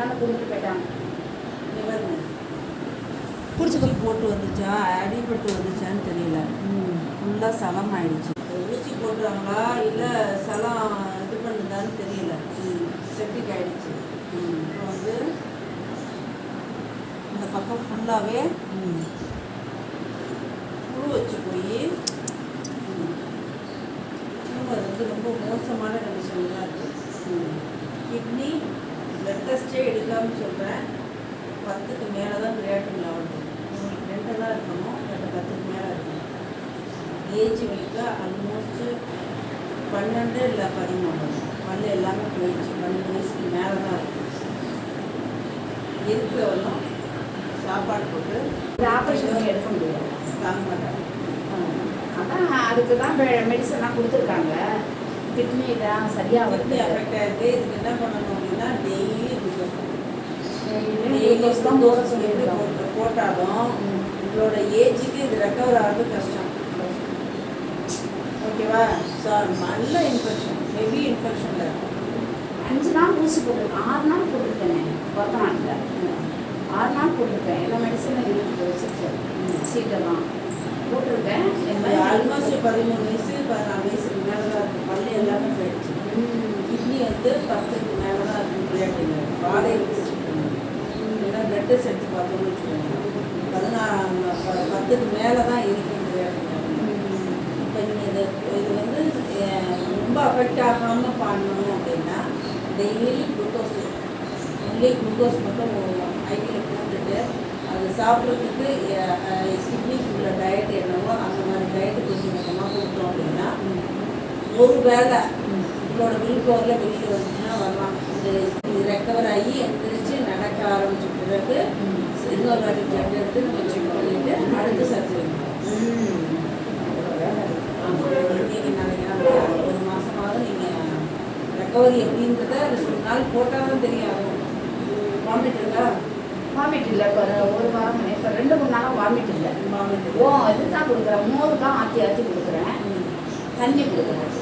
அதனால கொண்டுட்டு போயிட்டாங்க. பிடிச்சி போட்டு வந்துச்சா அடிபட்டு வந்துச்சான்னு தெரியல. ஃபுல்லாக சலம் ஆயிடுச்சு ஊசி போடுறாங்களா? இல்லை சலம் இது பண்ணுதான்னு தெரியல. செப்டிக் ஆயிடுச்சு. இப்போ வந்து இந்த பக்கம் ஃபுல்லாகவே புழு வச்சு போய் அது வந்து ரொம்ப மோசமான கண்டிஷன் தான் இருக்குது கிட்னி பிளட் டெஸ்ட்டே எடுக்காமல் சொல்கிறேன் பத்துக்கு மேலே தான் கிரியாட்டின் லெவல் உங்களுக்கு ரெண்டு தான் இருக்கணும் ரெண்டு பத்துக்கு மேலே இருக்கணும். ஏஜ் வைக்க ஆல்மோஸ்ட்டு பன்னெண்டு இல்லை பதிமூணு. பல்லு எல்லாமே போயிடுச்சு. பன்னெண்டு வயசுக்கு மேலே தான் இருக்கு இருக்கிறவங்களும் சாப்பாடு போட்டு. ஆப்ரேஷன் எடுக்க முடியாது. தாங்க மாட்டாங்க அதான் அதுக்கு தான் மெடிசன்லாம் கொடுத்துருக்காங்க. கிட்னி தான் சரியாக வருது அஃபெக்ட் ஆகிருக்கு இதுக்கு என்ன பண்ணணும்? அப்படின்னா டெய்லி குளுக்கோஸ் குளுக்கோஸ் தான் போட சொல்லியிருக்காங்க போட்டு- போட்டாலும் உங்களோட ஏஜுக்கு இது ரெக்கவர் ஆகிறது கஷ்டம் ஓகேவா சார் நல்ல இன்ஃபெக்ஷன் ஹெவி இன்ஃபெக்ஷனில் இருக்கும் அஞ்சு நாள் ஊசி போட்டிருக்கேன் ஆறு நாள் போட்டிருக்கேனே கொத்த நாட்டில் ஆறு நாள் போட்டிருக்கேன் எல்லா மெடிசனும் இருக்கு வச்சுருக்கேன் சீட்டெல்லாம் போட்டிருக்கேன் ஆல்மோஸ்ட் பதிமூணு வயசு பதினாலு வயசுக்கு மேலே தான் இருக்குது பல்லு எல்லாமே போயிடுச்சு கிட்னி வந்து பத்து விளையாட்டுங்க தான் இருக்குது கிரியாட்டின் பாடை ஏன்னா பிளட்டு பார்த்தோம்னு வச்சுக்கோங்க பதினாறாம் ப- பத்துக்கு மேலே தான் இருக்குது விளையாட்டுங்க இப்போ நீங்கள் இது இது வந்து ரொம்ப அஃபெக்ட் ஆகாமல் பண்ணணும் அப்படின்னா டெய்லி குளுக்கோஸ் ஒன்லி குளுக்கோஸ் மட்டும் ஐடியில் போட்டுட்டு அது சாப்பிட்றதுக்கு கிட்னிக்கு உள்ள டயட் என்னவோ அந்த மாதிரி டயட்டு கொஞ்சம் கொஞ்சமாக கொடுத்தோம் அப்படின்னா ஒரு வேளை உங்களோட வில்போரில் வெளியில் வந்துச்சுன்னா வரலாம் இது இது ரெக்கவர் ஆகி எந்திரிச்சு நடக்க ஆரம்பிச்ச பிறகு இன்னொரு வாட்டி பிளட் எடுத்து நம்ம செக் பண்ணிட்டு அடுத்து சர்ஜரி நீங்கள் நினைக்கிறேன் ஒரு மாதமாவது நீங்கள் ரெக்கவரி எப்படின்றத ரெண்டு நாள் போட்டால் தான் தெரியும் வாமிட் இருக்கா? வாமிட் இல்லை இப்போ ஒரு வாரம் இப்போ ரெண்டு மூணு நாளாக வாமிட் இல்லை. வாமிட் ஓ இதுதான் கொடுக்குறேன். மோர் தான் ஆற்றி ஆற்றி கொடுக்குறேன் தண்ணி கொடுக்குறேன்.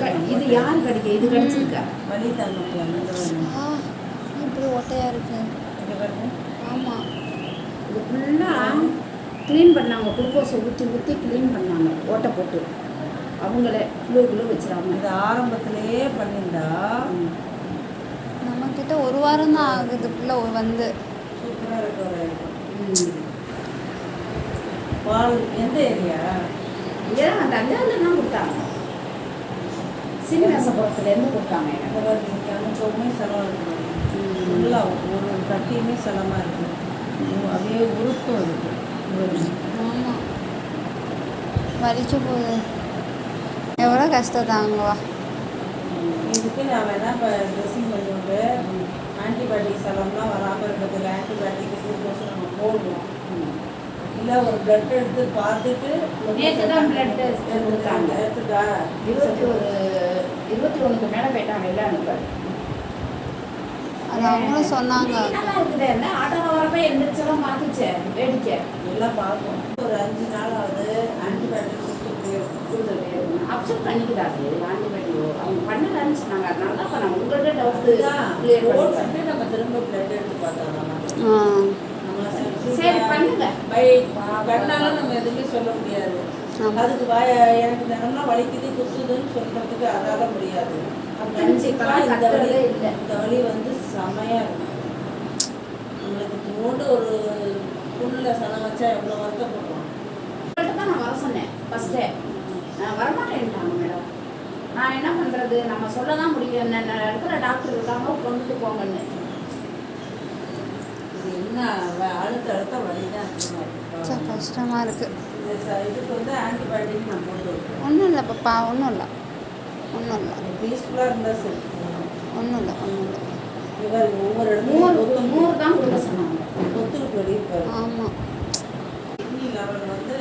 க இது யார் கடிக்க? இது கடிச்சிருக்கா? இப்படி ஒட்டையாக இருக்கு. இங்கே பாருங்க ஆமாம் இது ஃபுல்லாக க்ளீன் பண்ணாங்க. குளுக்கோஸை ஊற்றி ஊற்றி க்ளீன் பண்ணாங்க. ஓட்டை போட்டு. அவங்களே கிலோ கிலோ வச்சிடாம இது ஆரம்பத்திலேயே பண்ணியிருந்தா. நம்மக்கிட்ட ஒரு வாரம் தான் ஆகுது. பிள்ளை ஒரு வந்து. சூப்பராக ஆகிருக்கும் பால் எந்த ஏரியா? இங்கே அந்த அஞ்சாவில் தான் கொடுத்தாங்க. சீனிவாசபுரத்துலேருந்து கொடுத்தாங்க எனக்கு. அனுப்பவுமே செலவு இருக்கும். ஃபுல்லாக ஒரு கட்டியுமே செலமாக இருக்குது அப்படியே உருட்டும் இருக்குது ஆமாம் வலிச்சு போகுது எவ்வளோ கஷ்டம் தாங்குவா இதுக்கு நான் வேணால் இப்போ ட்ரெஸ்ஸிங் பண்ணிவிட்டு ஆன்டிபயோட்டிக் செலவுலாம் வராமல் இருக்கிறதுக்கு ஆன்டிபயோட்டிக் குளுக்கோஸ் நம்ம போடுவோம் இல்லை ஒரு பிளட் எடுத்து பார்த்துட்டு நேத்து தான் test கொடுத்தாங்க. எடுத்துட்டா இருபத்தி ஒரு இருபத்தி ஒன்றுக்கு மேலே போயிட்டாங்க எல்லாம் அனுப்ப அது அவங்களும் சொன்னாங்க. இருக்குது? என்ன ஆட்டோவில் வரப்ப எந்திரிச்செல்லாம் பார்த்துச்சு வேடிக்கை. எல்லாம் பார்ப்போம். ஒரு அஞ்சு நாள் ஆகுது ஆன்டிபயோட்டிக் அப்செட் ஆன்டிபயோட்டிக் அவங்க பண்ணலன்னு சொன்னாங்க. அதனால தான் இப்போ நான் உங்கள்கிட்ட பண்ணிக்கிறேன் போட்டுட்டு நம்ம திரும்ப பிளட் எடுத்து பார்த்தோம் சரி, பண்ணுங்க. பை கண்ணால நம்ம எதுவுமே சொல்ல முடியாது. அதுக்கு வாய எனக்கு தினம்லாம் வலிக்குது குத்துதுன்னு சொல்றதுக்கு அதால முடியாது. கண்டிப்பாக இந்த இல்லை. இந்த வலி வந்து செமையா இருக்கும் நம்மளுக்கு தோண்டு ஒரு புண்ணில் சனம் வச்சா எவ்வளோ வருத்தப்படுறோம். உங்கள்கிட்ட தான் நான் வர சொன்னேன் ஃபஸ்ட்டே வரமாட்டேன்ட்டாங்க மேடம். நான் என்ன பண்ணுறது நம்ம சொல்ல தான் முடியும். என்ன இடத்துல டாக்டர் இருக்காங்க கொண்டுட்டு போங்கன்னு. இது என்ன வ- அடுத்த அடுத்த வலி தான். கஷ்டமாக இருக்குது இதுக்கு வந்து ஆன்டிபயோட்டிக் நான் போட்டு ஒன்றும் இல்லை பாப்பா ஒன்றும் இல்லை. ஒன்றும் இல்லை. பீஸ்ஃபுல்லாக இருந்தால் சரி. ஒன்றும் இல்லை ஒன்றும் இல்லை. இவர் ஒவ்வொரு நூறு நூறு தான் கொடுக்க சொன்னாங்க. கொத்துக்கு வெளியிருப்பாரு ஆமாம் கிட்னி லெவல் வந்து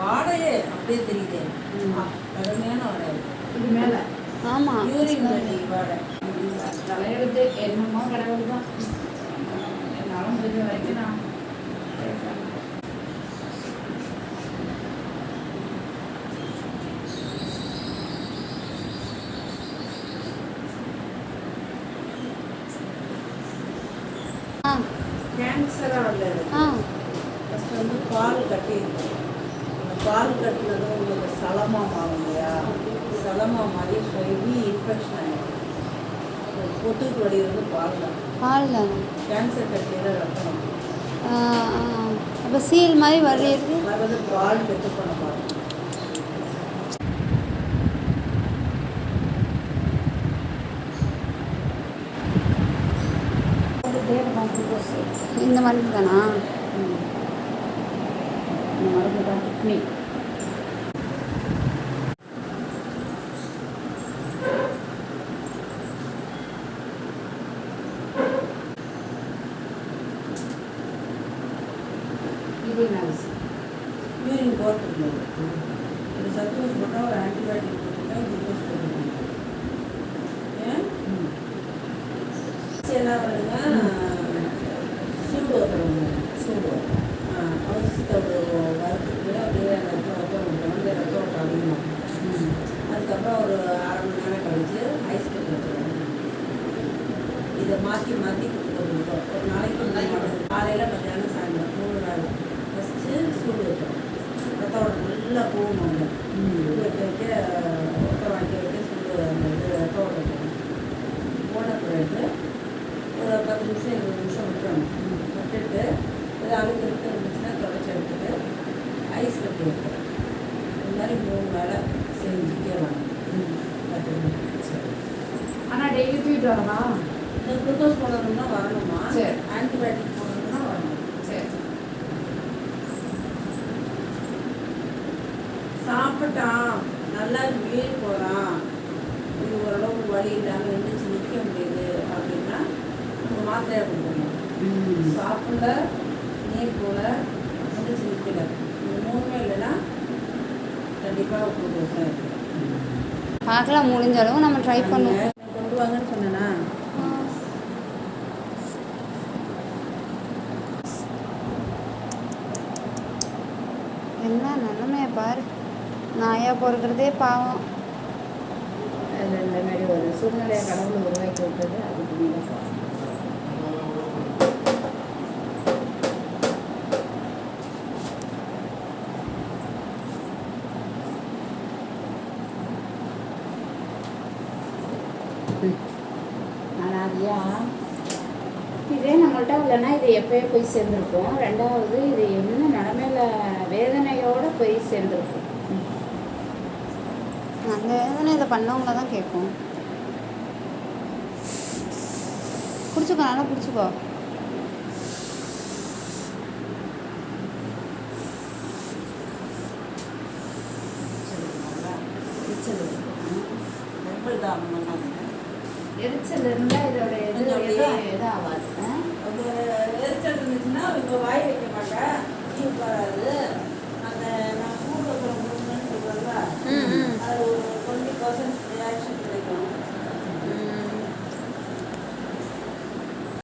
வாடையே அப்படியே தெரியுது. கடுமையான வாடை இது மேலே. ஆமாம் யூரின் வலி வாடை. தலையெழுத்து என்னமோ கடவுள் தான் என்னால் முடிஞ்ச வரைக்கும் நான் கேன்சராக ஆ. ஃபஸ்ட் வந்து பால் கட்டியிருக்கும் அந்த பால் கட்டினதும் உங்களுக்கு சலமா மாறும் இல்லையா சலமா மாதிரி ஹெவி இன்ஃபெக்ஷன் ஆகிடும் கொத்துக்கு வடிகிறது பால் தான். பால் தானே. கேன்சர் கட்டியில் ரத்தம் அப்போ சீல் மாதிரி வரையிறது அது வந்து பால் கெட்டு பண்ண பாருங்க வந்துட்டே இருக்கும் குளுக்கோஸ் இந்த மருந்து தானா? இந்த மருந்து தான் கிட்னி இது யூரின் ஒரு சத்துவஸ் போட்டால் ஒரு ஆன்டிபயோட்டிக் போட்டுட்டா குளுக்கோஸ் போட்டுருந்தது ஏன்? என்ன பண்ணுங்க சூடு வைக்கிறவங்க சூடு அவசியத்தோட வரத்துக்கு அப்படியே அந்த ரத்தம் ரத்தம் வந்து ரத்தம் ஓட்டம் அதிகமாகும் அதுக்கப்புறம் ஒரு அரை மணி நேரம் கழிச்சு ஐஸ் கட்டி வச்சுருவாங்க இதை மாற்றி மாற்றி கொடுத்துருக்கோம் ஒரு நாளைக்கு மூணு மாதம் காலையில் மத்தியானம் சாயந்தரம் மூணு வேலை ஃபஸ்ட்டு சூடு வைக்கிறோம் நல்லா போகணும் சூடு வைக்க வைக்க ரத்தம் வைக்க வைக்க சூடு அந்த இது ஓட்டம் போகும் போன பிறகு ஒரு பத்து நிமிஷம் இருபது நிமிஷம் விட்டுறணும் விட்டுட்டு இது அழுக்கு இருக்கு இருந்துச்சுன்னா தொடச்சி எடுத்துட்டு ஐஸ் கட்டி வைக்கிறோம் இந்த மாதிரி மூணு வேலை செஞ்சுட்டே வாங்க பத்து நிமிஷம் ஆனால் டெய்லி தூக்கிட்டு வரவா இந்த குளுக்கோஸ் போடணும்னா வரணுமா? சரி. ஆன்டிபயோட்டிக் போடணும்னா வரணும் சரி சாப்பிட்டான் நல்லா உயிர் போகிறான் இது ஓரளவுக்கு வலி இல்லாமல் எழுந்திரிச்சு நிற்க முடியுது அப்படின்னா நம்ம மாத்திரையாக கொடுக்கணும். சாப்பிட நீர் போல எழுந்திரிச்சு நிற்கல இந்த மூணுமே இல்லைன்னா கண்டிப்பாக இருக்கு. பார்க்கலாம் முடிஞ்ச அளவு நம்ம ட்ரை பண்ணுவோம். கொண்டு வாங்கன்னு சொன்னேனா? என்ன நிலமைய பாரு. நாயா பொறுக்கிறதே பாவம். இந்த மாதிரி ஒரு சூழ்நிலையை கடவுள் உருவாக்கி விட்டது அதுக்கு மேலே அனாதியா. இதே நம்மள்ட்ட இல்லைன்னா இது எப்பயோ போய் சேர்ந்துருக்கும் ரெண்டாவது இது என்ன நிலமையில வேதனையோட போய் சேர்ந்துருக்கும்? அந்த வேதனை இதை பண்ணவங்கள தான் கேட்கும். பிடிச்சிக்கோ நல்லா பிடிச்சிக்கோ எரிச்சல் இருந்தால் இதோட இது கொஞ்சம் எதுவும் எதுவும் ஆகாது ஆ? அது எரிச்சல் இருந்துச்சுன்னா இப்போ வாய் வைக்க மாட்டேன் வராது కొన్ని పర్సెంట్ రియాక్షన్